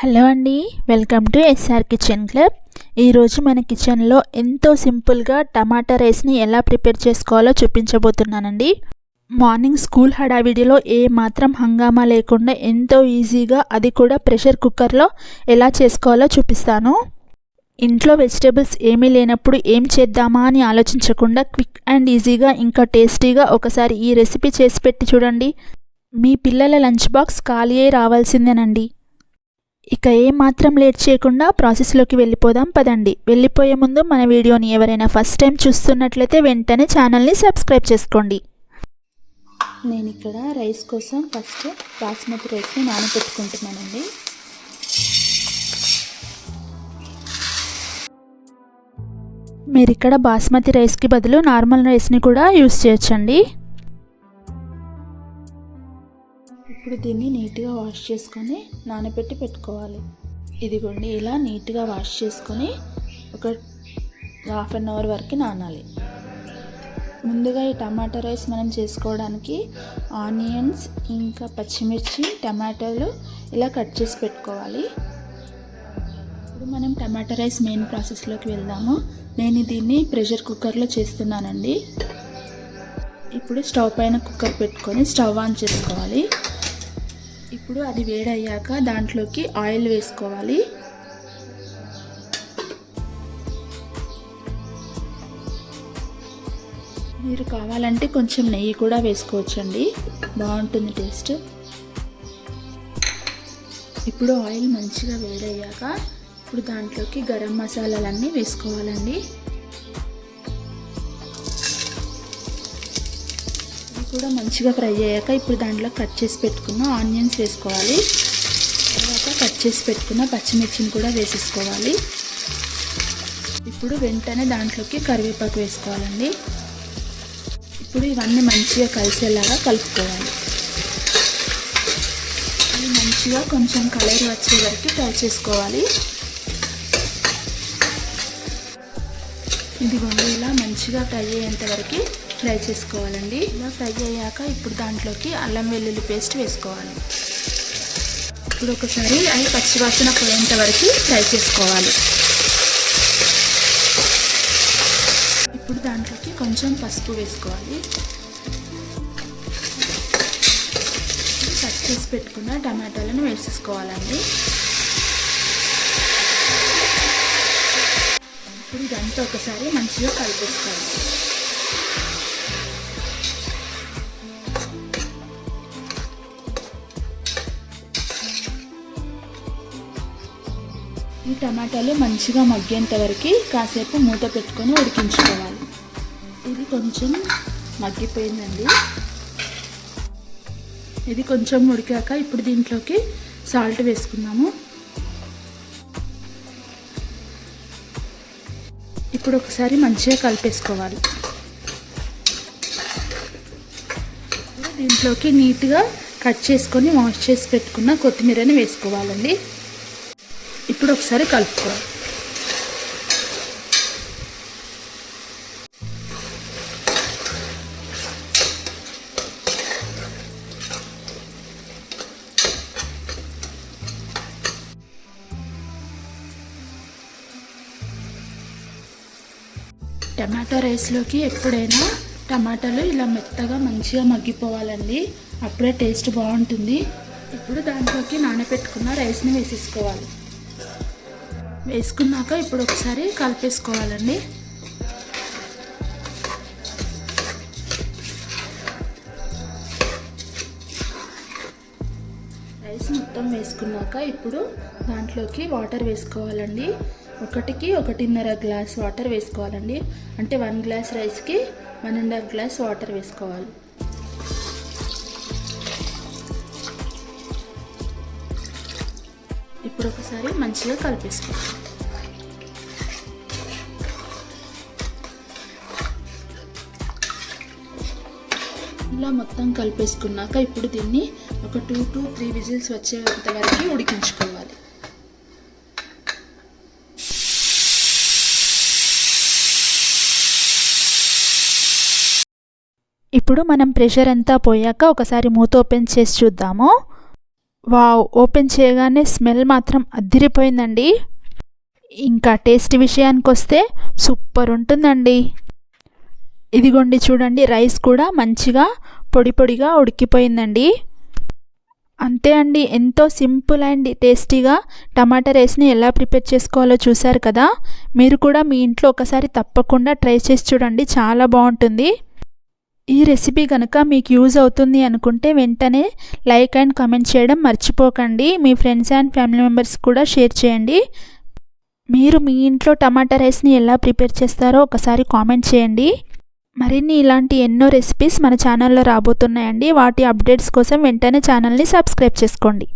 Hello అండి welcome to SR kitchen club. ఈరోజు మన కిచెన్లో ఎంతో సింపుల్గా టమాటా రైస్ని ఎలా ప్రిపేర్ చేసుకోవాలో చూపించబోతున్నానండి. మార్నింగ్ స్కూల్ హడావిడిలో ఏ మాత్రం హంగామా లేకుండా ఎంతో ఈజీగా అది కూడా ప్రెషర్ కుక్కర్లో ఎలా చేసుకోవాలో చూపిస్తాను. ఇంట్లో వెజిటేబుల్స్ ఏమీ లేనప్పుడు ఏం చేద్దామా అని ఆలోచించకుండా క్విక్ అండ్ ఈజీగా ఇంకా టేస్టీగా ఒకసారి ఈ రెసిపీ చేసి పెట్టి చూడండి. మీ పిల్లల లంచ్ బాక్స్ ఖాళీ అయి రావాల్సిందేనండి. ఇక ఏ మాత్రం లేట్ చేయకుండా ప్రాసెస్లోకి వెళ్ళిపోదాం పదండి. వెళ్ళిపోయే ముందు మన వీడియోని ఎవరైనా ఫస్ట్ టైం చూస్తున్నట్లయితే వెంటనే ఛానల్ని సబ్స్క్రైబ్ చేసుకోండి. నేను ఇక్కడ రైస్ కోసం ఫస్ట్ బాస్మతి రైస్ని నానబెట్టుకుంటున్నానండి. మీరు ఇక్కడ బాస్మతి రైస్కి బదులు నార్మల్ రైస్ని కూడా యూస్ చేయొచ్చండి. ఇప్పుడు దీన్ని నీట్గా వాష్ చేసుకొని నానబెట్టి పెట్టుకోవాలి. ఇదిగోండి ఇలా నీట్గా వాష్ చేసుకొని ఒక హాఫ్ అన్ అవర్ వరకు నానాలి. ముందుగా ఈ టమాటా రైస్ మనం చేసుకోవడానికి ఆనియన్స్ ఇంకా పచ్చిమిర్చి టమాటాలు ఇలా కట్ చేసి పెట్టుకోవాలి. ఇప్పుడు మనం టమాటా రైస్ మెయిన్ ప్రాసెస్లోకి వెళ్దాము. నేను దీన్ని ప్రెషర్ కుక్కర్లో చేస్తున్నానండి. ఇప్పుడు స్టవ్ పైన కుక్కర్ పెట్టుకొని స్టవ్ ఆన్ చేసుకోవాలి. ఇప్పుడు అది వేడయ్యాక దాంట్లోకి ఆయిల్ వేసుకోవాలి. మీరు కావాలంటే కొంచెం నెయ్యి కూడా వేసుకోవచ్చండి. బాగుంటుంది టేస్ట్. ఇప్పుడు ఆయిల్ మంచిగా వేడయ్యాక ఇప్పుడు దాంట్లోకి గరం మసాలాలన్నీ వేసుకోవాలండి. కూడా మంచిగా ఫ్రై అయ్యాక ఇప్పుడు దాంట్లో కట్ చేసి పెట్టుకున్న ఆనియన్స్ వేసుకోవాలి. తర్వాత కట్ చేసి పెట్టుకున్న పచ్చిమిర్చిని కూడా వేసేసుకోవాలి. ఇప్పుడు వెంటనే దాంట్లోకి కరివేపాకు వేసుకోవాలండి. ఇప్పుడు ఇవన్నీ మంచిగా కలిసేలాగా కలుపుకోవాలి. ఇది మంచిగా కొంచెం కలర్ వచ్చే వరకు ఫ్రై చేసుకోవాలి. ఇదిగోండి ఇలా మంచిగా ఫ్రై అయ్యేంత వరకు ఫ్రై చేసుకోవాలండి. ఇలా ఫ్రై అయ్యాక ఇప్పుడు దాంట్లోకి అల్లం వెల్లుల్లి పేస్ట్ వేసుకోవాలి. ఇప్పుడు ఒకసారి అవి పచ్చివాసన పోయేంత వరకు ఫ్రై చేసుకోవాలి. ఇప్పుడు దాంట్లోకి కొంచెం పసుపు వేసుకోవాలి. కట్ చేసి పెట్టుకున్న టమాటాలను వేసేసుకోవాలండి. ఇప్పుడు ఇదంతా ఒకసారి మంచిగా కలిపేసుకోవాలి. ఈ టమాటాలు మంచిగా మగ్గేంత వరకు కాసేపు మూత పెట్టుకొని ఉడికించుకోవాలి. ఇది కొంచెం మగ్గిపోయిందండి. ఇది కొంచెం ఉడికాక ఇప్పుడు దీంట్లోకి సాల్ట్ వేసుకుందాము. ఇప్పుడు ఒకసారి మంచిగా కలిపేసుకోవాలి. దీంట్లోకి నీట్గా కట్ చేసుకొని వాష్ చేసి పెట్టుకున్న కొత్తిమీరని వేసుకోవాలండి. ఇప్పుడు ఒకసారి కలుపుకోవాలి టమాటా రైస్లోకి ఎప్పుడైనా టమాటాలు ఇలా మెత్తగా మంచిగా మగ్గిపోవాలండి. అప్పుడే టేస్ట్ బాగుంటుంది. ఇప్పుడు దాంట్లోకి నానబెట్టుకున్న రైస్ని వేసేసుకోవాలి. వేసుకున్నాక ఇప్పుడు ఒకసారి కలిపేసుకోవాలండి. రైస్ మొత్తం వేసుకున్నాక ఇప్పుడు దాంట్లోకి వాటర్ వేసుకోవాలండి. ఒకటికి ఒకటిన్నర గ్లాస్ వాటర్ వేసుకోవాలండి. అంటే వన్ గ్లాస్ రైస్కి one and half glass water వేసుకోవాలి. ఇప్పుడు ఒకసారి మంచిగా కలిపేసుకోవాలి ఇలా మొత్తం కలిపేసుకున్నాక ఇప్పుడు దీన్ని ఒక టూ టు త్రీ విజిల్స్ వచ్చేంత వరకు ఉడికించుకోవాలి. ఇప్పుడు మనం ప్రెషర్ అంతా పోయాక ఒకసారి మూత ఓపెన్ చేసి చూద్దాము. వావ్ ఓపెన్ చేయగానే స్మెల్ మాత్రం అద్దిరిపోయిందండి. ఇంకా టేస్ట్ విషయానికి వస్తే సూపర్ ఉంటుందండి ఇదిగోండి చూడండి రైస్ కూడా మంచిగా పొడి పొడిగా ఉడికిపోయిందండి. అంతే అండి ఎంతో సింపుల్ అండ్ టేస్టీగా టమాటా రైస్ని ఎలా ప్రిపేర్ చేసుకోవాలో చూశారు కదా. మీరు కూడా మీ ఇంట్లో ఒకసారి తప్పకుండా ట్రై చేసి చూడండి చాలా బాగుంటుంది. ఈ రెసిపీ కనుక మీకు యూజ్ అవుతుంది అనుకుంటే వెంటనే లైక్ అండ్ కమెంట్ చేయడం మర్చిపోకండి. మీ ఫ్రెండ్స్ అండ్ ఫ్యామిలీ మెంబర్స్ కూడా షేర్ చేయండి. మీరు మీ ఇంట్లో టమాటా రైస్ని ఎలా ప్రిపేర్ చేస్తారో ఒకసారి కామెంట్ చేయండి. మరిన్ని ఇలాంటి ఎన్నో రెసిపీస్ మన ఛానల్లో రాబోతున్నాయండి. వాటి అప్డేట్స్ కోసం వెంటనే ఛానల్ని సబ్స్క్రైబ్ చేసుకోండి.